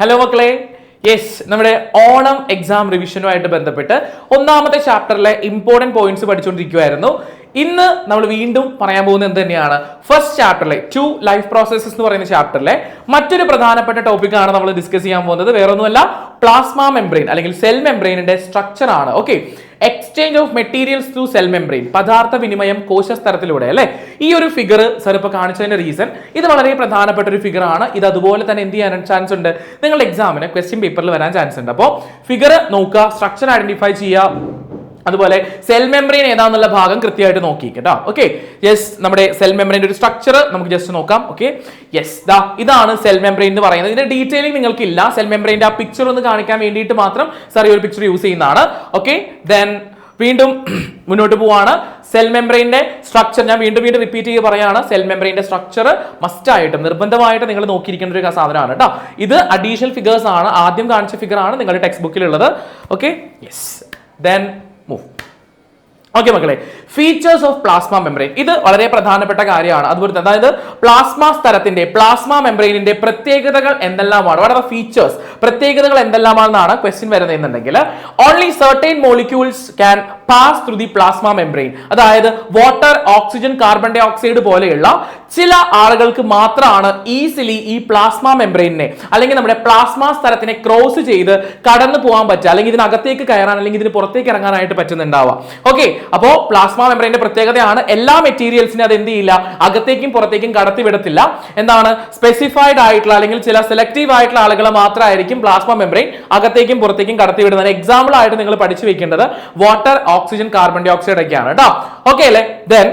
Hello മക്കളെ. Yes നമ്മുടെ Onam exam റിവിഷനുമായിട്ട് ബന്ധപ്പെട്ട് ഒന്നാമത്തെ ചാപ്റ്ററിലെ ഇമ്പോർട്ടന്റ് പോയിന്റ്സ് പഠിച്ചുകൊണ്ടിരിക്കുമായിരുന്നു ഇന്ന് നമ്മൾ വീണ്ടും പറയാൻ പോകുന്നത് എന്ത് തന്നെയാണ്? ഫസ്റ്റ് ചാപ്റ്ററിലെ ടു ലൈഫ് പ്രോസസ്സസ് എന്ന് പറയുന്ന ചാപ്റ്ററിലെ മറ്റൊരു പ്രധാനപ്പെട്ട ടോപ്പിക്കാണ് നമ്മൾ ഡിസ്കസ് ചെയ്യാൻ പോകുന്നത്. വേറൊന്നുമല്ല പ്ലാസ്മ മെംബ്രെയിൻ അല്ലെങ്കിൽ സെൽ മെംബ്രെയിനിന്റെ സ്ട്രക്ചർ ആണ്. Okay exchange of materials through cell membrane പദാർത്ഥ വിനിമയം കോശസ്തരത്തിലൂടെ അല്ലെ? ഈ ഒരു ഫിഗർ സർ ഇപ്പൊ കാണിച്ചതിന്റെ റീസൺ ഇത് വളരെ പ്രധാനപ്പെട്ട ഒരു ഫിഗർ ആണ്. ഇത് അതുപോലെ തന്നെ എന്ത് ചെയ്യാൻ ചാൻസ് ഉണ്ട്? നിങ്ങളുടെ എക്സാമിന് ക്വസ്റ്റ്യൻ പേപ്പറിൽ വരാൻ ചാൻസ് ഉണ്ട്. അപ്പോൾ ഫിഗർ നോക്കുക സ്ട്രക്ചർ ഐഡന്റിഫൈ ചെയ്യുക. അതുപോലെ സെൽ മെമ്പറൈൻ ഏതാന്നുള്ള ഭാഗം കൃത്യമായിട്ട് നോക്കി കേട്ടോ. ഓക്കെ യെസ് നമ്മുടെ സെൽ മെമ്പറൈന്റെ ഒരു സ്ട്രക്ചർ നമുക്ക് ജസ്റ്റ് നോക്കാം. ഓക്കെ യെസ് ദാ ഇതാണ് സെൽ മെമ്പറൈൻ എന്ന് പറയുന്നത്. ഇതിന്റെ ഡീറ്റെയിലിംഗ് നിങ്ങൾക്കില്ല. സെൽ മെമ്പറൈന്റെ ആ പിക്ചർ ഒന്ന് കാണിക്കാൻ വേണ്ടിയിട്ട് മാത്രം സാർ ഈ ഒരു പിക്ചർ യൂസ് ചെയ്യുന്നതാണ്. ഓക്കെ ദെൻ വീണ്ടും മുന്നോട്ട് പോവാണ്. സെൽ മെമ്പറൈന്റെ സ്ട്രക്ചർ ഞാൻ വീണ്ടും വീണ്ടും റിപ്പീറ്റ് ചെയ്ത് പറയാണ്. സെൽ മെമ്പറൈന്റെ സ്ട്രക്ചർ മസ്റ്റ് ആയിട്ടും നിർബന്ധമായിട്ട് നിങ്ങൾ നോക്കിയിരിക്കേണ്ട ഒരു സാധനമാണ് കേട്ടോ. ഇത് അഡീഷണൽ ഫിഗേഴ്സ് ആണ്. ആദ്യം കാണിച്ച ഫിഗർ ആണ് നിങ്ങളുടെ ടെക്സ്റ്റ് ബുക്കിലുള്ളത് ഓക്കെ യെസ് ദെൻ ഓക്കെ മക്കളെ ഫീച്ചേഴ്സ് ഓഫ് പ്ലാസ്മ മെംബ്രെയിൻ ഇത് വളരെ പ്രധാനപ്പെട്ട കാര്യമാണ്. അതുപോലെ തന്നെ അതായത് പ്ലാസ്മ സ്ഥലത്തിന്റെ പ്ലാസ്മ മെംബ്രെയിനിന്റെ പ്രത്യേകതകൾ എന്തെല്ലാമാണ്? വളരെ ഫീച്ചേഴ്സ് പ്രത്യേകതകൾ എന്തെല്ലാമാണെന്നാണ് ക്വസ്റ്റ്യൻ വരുന്നത് എന്നുണ്ടെങ്കിൽ only certain molecules can pass through the plasma membrane അതായത് water oxygen carbon dye oxide പോലെയുള്ള ചില ആളുകൾക്ക് മാത്രമാണ് ഈസിലി ഈ പ്ലാസ്മ മെംബ്രെയിനെ അല്ലെങ്കിൽ നമ്മുടെ പ്ലാസ്മ സ്ഥലത്തിനെ ക്രോസ് ചെയ്ത് കടന്നു പോകാൻ പറ്റുക അല്ലെങ്കിൽ ഇതിനകത്തേക്ക് കയറാൻ അല്ലെങ്കിൽ ഇതിന് പുറത്തേക്ക് ഇറങ്ങാനായിട്ട് പറ്റുന്നുണ്ടാവുക. ഓക്കെ അപ്പോ പ്ലാസ്മ മെമ്പറിന്റെ പ്രത്യേകതയാണ് എല്ലാ മെറ്റീരിയൽസിനും അത് എന്ത് ചെയ്യില്ല? അകത്തേക്കും പുറത്തേക്കും കടത്തിവിടത്തില്ല എന്താണ്? സ്പെസിഫൈഡ് ആയിട്ടുള്ള അല്ലെങ്കിൽ ചില സെലക്റ്റീവ് ആയിട്ടുള്ള ആളുകളെ മാത്രമായിരിക്കും പ്ലാസ്മ മെംബ്രൈൻ അകത്തേക്കും പുറത്തേക്കും കടത്തി വിടുന്നത്. എക്സാമ്പിൾ ആയിട്ട് നിങ്ങൾ പഠിച്ചു വെക്കേണ്ടത് water oxygen carbon dye oxide ഒക്കെയാണ്. കേട്ടോ ഓക്കെ അല്ലേ? ദെൻ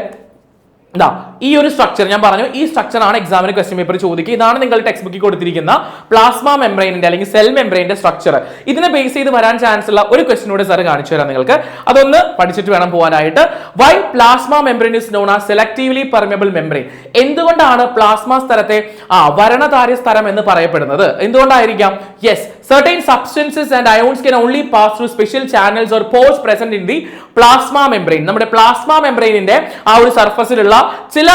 ഇതാ ഈ ഒരു സ്ട്രക്ചർ ഞാൻ പറഞ്ഞു ഈ സ്ട്രക്ചർ ആണ് എക്സാമിന് ക്വസ്റ്റ്യൻ പേപ്പർ ചോദിക്കുക. ഇതാണ് നിങ്ങൾ ടെക്സ്റ്റ് ബുക്കിൽ കൊടുത്തിരിക്കുന്ന പ്ലാസ്മ മെംബ്രെയിനിന്റെ അല്ലെങ്കിൽ സെൽ മെംബ്രെയിന്റെ സ്ട്രക്ചർ ഇതിനെ ബേസ് ചെയ്ത് വരാൻ ചാൻസ് ഉള്ള ഒരു ക്വസ്റ്റ്യൻ കൂടെ സാർ കാണിച്ചു തരാം നിങ്ങൾക്ക്. അതൊന്ന് പഠിച്ചിട്ട് വേണം പോകാനായിട്ട് why plasma membrane is known as selectively permeable membrane എന്തുകൊണ്ടാണ് പ്ലാസ്മ സ്ഥലത്തെ ആ വരണതാര്യ സ്ഥലം എന്ന് പറയപ്പെടുന്നത്? എന്തുകൊണ്ടായിരിക്കാം? Yes certain substances and ions can only pass through special channels or pores present in the plasma membrane. നമ്മുടെ പ്ലാസ്മ മെംബ്രെയിനിന്റെ ആ ഒരു സർഫസിലുള്ള ചില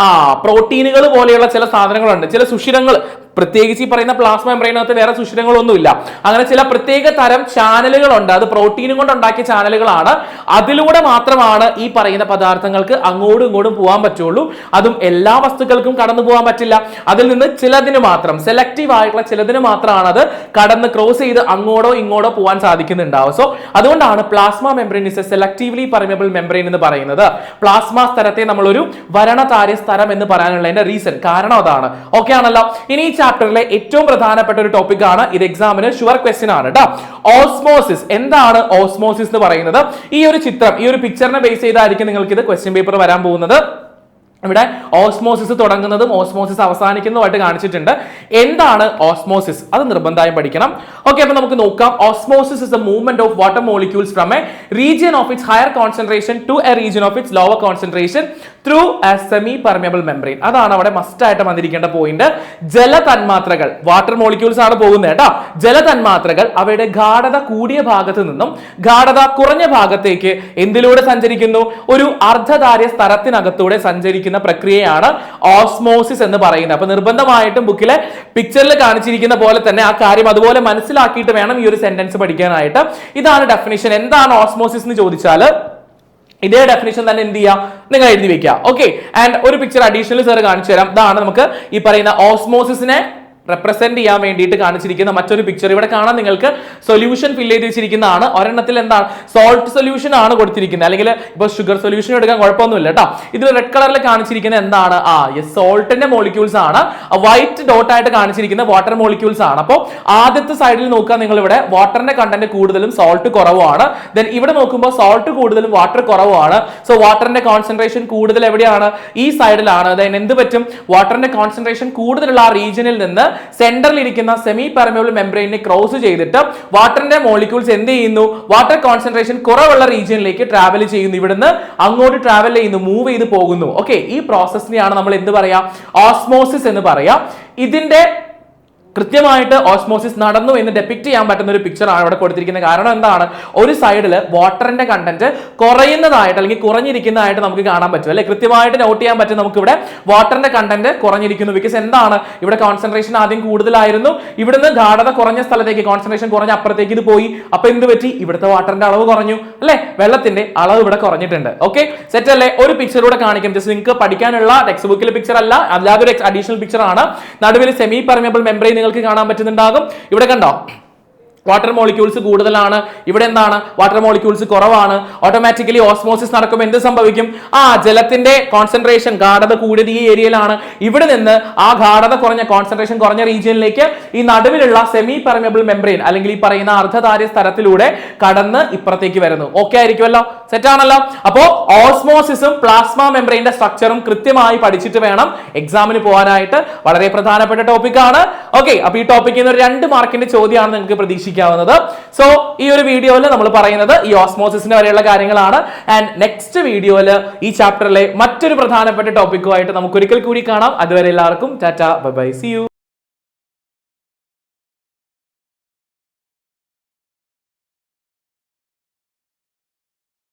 ആ പ്രോട്ടീനുകൾ പോലെയുള്ള ചില സാധനങ്ങളുണ്ട്. ചില സുഷിരങ്ങൾ പ്രത്യേകിച്ച് ഈ പറയുന്ന പ്ലാസ്മ മെംബ്രെയിനകത്ത് വേറെ സുഷിരങ്ങളൊന്നുമില്ല. അങ്ങനെ ചില പ്രത്യേക തരം ചാനലുകളുണ്ട് അത് പ്രോട്ടീനും കൊണ്ട് ഉണ്ടാക്കിയ ചാനലുകളാണ് അതിലൂടെ മാത്രമാണ് ഈ പറയുന്ന പദാർത്ഥങ്ങൾക്ക് അങ്ങോട്ടും ഇങ്ങോട്ടും പോകാൻ പറ്റുള്ളൂ. അതും എല്ലാ വസ്തുക്കൾക്കും കടന്നു പോകാൻ പറ്റില്ല. അതിൽ നിന്ന് ചിലതിന് മാത്രം സെലക്റ്റീവ് ആയിട്ടുള്ള ചിലതിന് മാത്രമാണ് അത് കടന്ന് ക്രോസ് ചെയ്ത് അങ്ങോട്ടോ ഇങ്ങോട്ടോ പോകാൻ സാധിക്കുന്നുണ്ടാവും സോ അതുകൊണ്ടാണ് plasma membrane is a selectively permeable membrane എന്ന് പറയുന്നത്. പ്ലാസ്മ സ്ഥലത്തെ നമ്മളൊരു വരണതാര്യ സ്ഥലം എന്ന് പറയാനുള്ളതിന്റെ റീസൺ കാരണം അതാണ്. ഓക്കെ ആണല്ലോ? ഇനി ഈ ചാപ്റ്ററിലെ ഏറ്റവും പ്രധാനപ്പെട്ട ഒരു ടോപ്പിക് ആണ് ഇത് എക്സാമിന് ഷുവർ ക്വസ്റ്റ്യൻ ആണ് കേട്ടോ ഓസ്മോസിസ് എന്താണ് ഓസ്മോസിസ് എന്ന് പറയുന്നത്? ഈ ഒരു ചിത്രം ഈ ഒരു പിക്ചറിനെ ബേസ് ചെയ്തായിരിക്കും നിങ്ങൾക്ക് ഇത് ക്വസ്റ്റ്യൻ പേപ്പർ വരാൻ പോകുന്നത്. ഇവിടെ ഓസ്മോസിസ് തുടങ്ങുന്നതും ഓസ്മോസിസ് അവസാനിക്കുന്നതുമായിട്ട് കാണിച്ചിട്ടുണ്ട്. എന്താണ് ഓസ്മോസിസ് അത് നിർബന്ധമായും പഠിക്കണം. ഓക്കെ അപ്പൊ നമുക്ക് നോക്കാം. Osmosis is the movement of water molecules from a region of its higher concentration to a region of its lower concentration through a semi permeable membrane അതാണ് അവിടെ മസ്റ്റ് ആയിട്ട് വന്നിരിക്കേണ്ട പോയിന്റ് ജലതന്മാത്രകൾ വാട്ടർ മോളിക്യൂൾസ് ആണ് പോകുന്നത് കേട്ടോ. ജലതന്മാത്രകൾ അവയുടെ ഗാഠത കൂടിയ ഭാഗത്ത് നിന്നും ഗാഠത കുറഞ്ഞ ഭാഗത്തേക്ക് എന്തിലൂടെ സഞ്ചരിക്കുന്നു? ഒരു അർദ്ധധാര്യ സ്ഥലത്തിനകത്തൂടെ സഞ്ചരിക്കുന്ന പ്രക്രിയയാണ് ഓസ്മോസിസ് എന്ന് പറയുന്നത്. അപ്പൊ നിർബന്ധമായിട്ടും ബുക്കിലെ പിക്ചറിൽ കാണിച്ചിരിക്കുന്ന പോലെ തന്നെ ആ കാര്യം അതുപോലെ മനസ്സിലാക്കിയിട്ട് വേണം ഈ ഒരു സെന്റൻസ് പഠിക്കാനായിട്ട്. ഇതാണ് ഡെഫിനിഷൻ എന്താണ് ഓസ്മോസിസ് എന്ന് ചോദിച്ചാൽ ഇതേ ഡെഫിനേഷൻ തന്നെ എന്ത് ചെയ്യാം? നിങ്ങൾ എഴുതി വെക്കുക. ഓക്കെ ആൻഡ് ഒരു പിക്ചർ അഡീഷണൽ സാർ കാണിച്ചു തരാം. ഇതാണ് നമുക്ക് ഈ പറയുന്ന ഓസ്മോസിസിനെ റെപ്രസെന്റ് ചെയ്യാൻ വേണ്ടിയിട്ട് കാണിച്ചിരിക്കുന്ന മറ്റൊരു പിക്ചർ ഇവിടെ കാണാൻ നിങ്ങൾക്ക് സൊല്യൂഷൻ ഫില്ല് ചെയ്ത് വെച്ചിരിക്കുന്നതാണ്. ഒരെണ്ണത്തിൽ എന്താണ് സോൾട്ട് സൊല്യൂഷൻ ആണ് കൊടുത്തിരിക്കുന്നത്. അല്ലെങ്കിൽ ഇപ്പൊ ഷുഗർ സൊല്യൂഷൻ എടുക്കാൻ കുഴപ്പമൊന്നുമില്ല കേട്ടോ. ഇതിൽ റെഡ് കളറിൽ കാണിച്ചിരിക്കുന്ന എന്താണ്? ആ യെസ് സോൾട്ടിന്റെ മോളിക്യൂൾസ് ആണ്. വൈറ്റ് ഡോട്ട് ആയിട്ട് കാണിച്ചിരിക്കുന്ന വാട്ടർ മോളിക്യൂൾസ് ആണ്. അപ്പോൾ ആദ്യത്തെ സൈഡിൽ നോക്കുക നിങ്ങൾ ഇവിടെ വാട്ടറിന്റെ കണ്ടന്റ് കൂടുതലും സോൾട്ട് കുറവാണ്. ദെൻ ഇവിടെ നോക്കുമ്പോൾ സോൾട്ട് കൂടുതലും വാട്ടർ കുറവാണ്. സോ വാട്ടറിന്റെ കോൺസെൻട്രേഷൻ കൂടുതൽ എവിടെയാണ്? ഈ സൈഡിലാണ് ദെൻ എന്ത് പറ്റും? വാട്ടറിന്റെ കോൺസെൻട്രേഷൻ കൂടുതലുള്ള ആ റീജിയനിൽ നിന്ന് സെന്ററിൽ ഇരിക്കുന്ന സെമി പെർമിയബിൾ മെംബ്രെയിനെ ക്രോസ് ചെയ്തിട്ട് വാട്ടറിന്റെ മോളിക്യൂൾസ് എന്ത് ചെയ്യുന്നു? വാട്ടർ കോൺസെൻട്രേഷൻ കുറവുള്ള റീജിയനിലേക്ക് ട്രാവൽ ചെയ്യുന്നു. ഇവിടുന്ന് അങ്ങോട്ട് ട്രാവൽ ചെയ്യുന്നു. മൂവ് ചെയ്ത് പോകുന്നു. ഓക്കെ ഈ പ്രോസസ്സിനെയാണ് നമ്മൾ എന്ത് പറയാ? ഓസ്മോസിസ് എന്ന് പറയാം. ഇതിന്റെ കൃത്യമായിട്ട് ഓസ്മോസിസ് നടന്നു എന്ന് ഡെപിക്ട് ചെയ്യാൻ പറ്റുന്ന ഒരു പിക്ചറാണ് ഇവിടെ കൊടുത്തിരിക്കുന്നത്. കാരണം എന്താണ്? ഒരു സൈഡിൽ വാട്ടറിന്റെ കണ്ടന്റ് കുറയുന്നതായിട്ട് അല്ലെങ്കിൽ കുറഞ്ഞിരിക്കുന്നതായിട്ട് നമുക്ക് കാണാൻ പറ്റും. അല്ലെ? കൃത്യമായിട്ട് നോട്ട് ചെയ്യാൻ പറ്റും നമുക്ക് ഇവിടെ വാട്ടറിന്റെ കണ്ടന്റ് കുറഞ്ഞിരിക്കുന്നു. ബിക്കോസ് എന്താണ്? ഇവിടെ കോൺസെൻട്രേഷൻ ആദ്യം കൂടുതലായിരുന്നു. ഇവിടുന്ന് ഗാഠത കുറഞ്ഞ സ്ഥലത്തേക്ക് കോൺസെൻട്രേഷൻ കുറഞ്ഞ അപ്പുറത്തേക്ക് ഇത് പോയി. അപ്പൊ എന്ത് പറ്റി? ഇവിടുത്തെ വാട്ടറിന്റെ അളവ് കുറഞ്ഞു. അല്ലെ? വെള്ളത്തിന്റെ അളവ് ഇവിടെ കുറഞ്ഞിട്ടുണ്ട്. ഓക്കെ സെറ്റ് അല്ലേ? ഒരു പിക്ചറിലൂടെ കാണിക്കും. ജസ്റ്റ് നിങ്ങൾക്ക് പഠിക്കാനുള്ള ടെക്സ്റ്റ് ബുക്കിലെ പിക്ചർ അല്ല. അല്ലാതെ ഒരു അഡീഷണൽ പിക്ചർ ആണ്. നടുവിൽ സെമി പെർമിയബിൾ മെമ്പറൈൻ നിങ്ങൾക്ക് കാണാൻ പറ്റുന്നുണ്ടാകും. ഇവിടെ കണ്ടോ? വാട്ടർ മോളിക്യൂൾസ് കൂടുതലാണ്. ഇവിടെ എന്താണ്? വാട്ടർ മോളിക്യൂൾസ് കുറവാണ്. ഓട്ടോമാറ്റിക്കലി ഓസ്മോസിസ് നടക്കുമ്പോൾ എന്ത് സംഭവിക്കും? ആ ജലത്തിന്റെ കോൺസെൻട്രേഷൻ ഗാഠത കൂടിയത് ഈ ഏരിയയിലാണ് ഇവിടെ നിന്ന് ആ ഗാഠത കുറഞ്ഞ കോൺസെൻട്രേഷൻ കുറഞ്ഞ റീജിയനിലേക്ക് ഈ നടുവിലുള്ള സെമി പെർമിയബിൾ മെംബ്രെയിൻ അല്ലെങ്കിൽ ഈ പറയുന്ന അർദ്ധധാര്യ സ്ഥലത്തിലൂടെ കടന്ന് ഇപ്പുറത്തേക്ക് വരുന്നു. ഓക്കെ ആയിരിക്കുമല്ലോ? സെറ്റ് ആണല്ലോ അപ്പോ ഓസ്മോസിസും പ്ലാസ്മ മെംബ്രെയിന്റെ സ്ട്രക്ചറും കൃത്യമായി പഠിച്ചിട്ട് വേണം എക്സാമിന് പോകാനായിട്ട് വളരെ പ്രധാനപ്പെട്ട ടോപ്പിക് ആണ് ഓക്കെ അപ്പൊ ഈ ടോപ്പിക്കിൽ നിന്ന് ഒരു രണ്ട് മാർക്കിന്റെ ചോദ്യമാണ് നിങ്ങൾക്ക് പ്രതീക്ഷിക്കാവുന്നത്. സോ ഈ ഒരു വീഡിയോയിൽ നമ്മൾ പറയുന്നത് ഈ ഓസ്മോസിസിന്റെ വരെയുള്ള കാര്യങ്ങളാണ്. ആൻഡ് നെക്സ്റ്റ് വീഡിയോയിൽ ഈ ചാപ്റ്ററിലെ മറ്റൊരു പ്രധാനപ്പെട്ട ടോപ്പിക്കുമായിട്ട് നമുക്ക് ഒരിക്കൽ കൂടി കാണാം. അതുവരെ എല്ലാവർക്കും Tata bye bye see U.